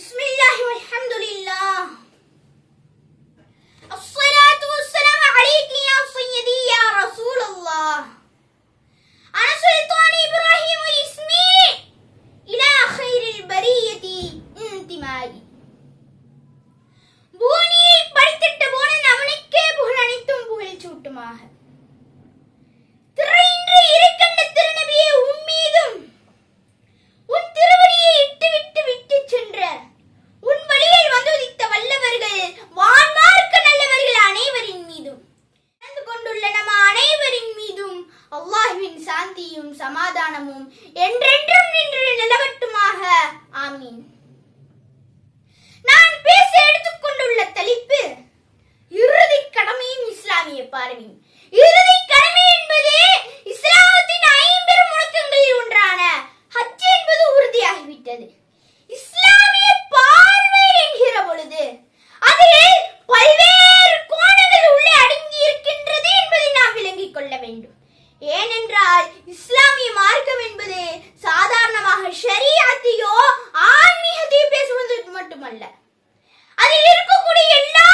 بسم الله والحمد لله. அமைதியும் சமாதானமும் என்றென்றும் நின்று நிலவட்டுமாக. ஆமீன். நான் பேச எடுத்துக்கொண்டுள்ள தலைப்பு இறுதி கடமையும் இஸ்லாமிய பார்வையும் இறுதி கடமை என்பது இஸ்லாமத்தின் ஐம்பெரும் முழக்கங்களில் ஒன்றான ஹஜ் என்பது உறுதியாகிவிட்டது. ஏனென்றால் இஸ்லாமிய மார்க்கம் என்பது சாதாரணமாக ஷரியாத்தையோ ஆன்மீகத்தையோ பேசுவது மட்டுமல்ல. அதில் இருக்கக்கூடிய எல்லா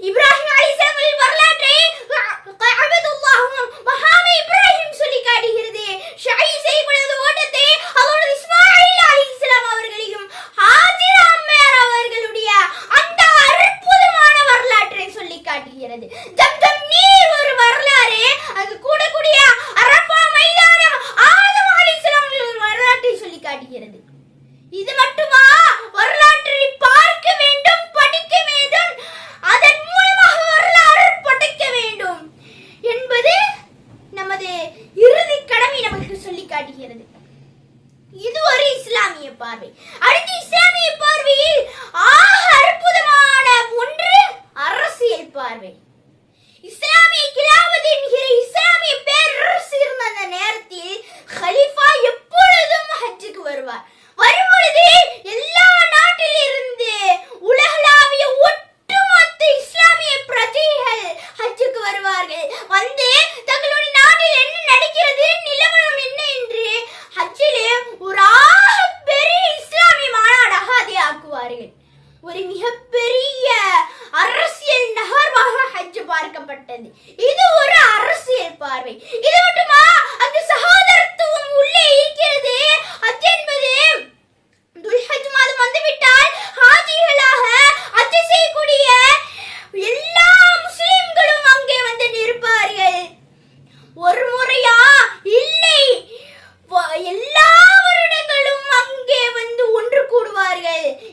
伊布拉希米塞尔贝尔。I didn't say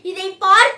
e nem pode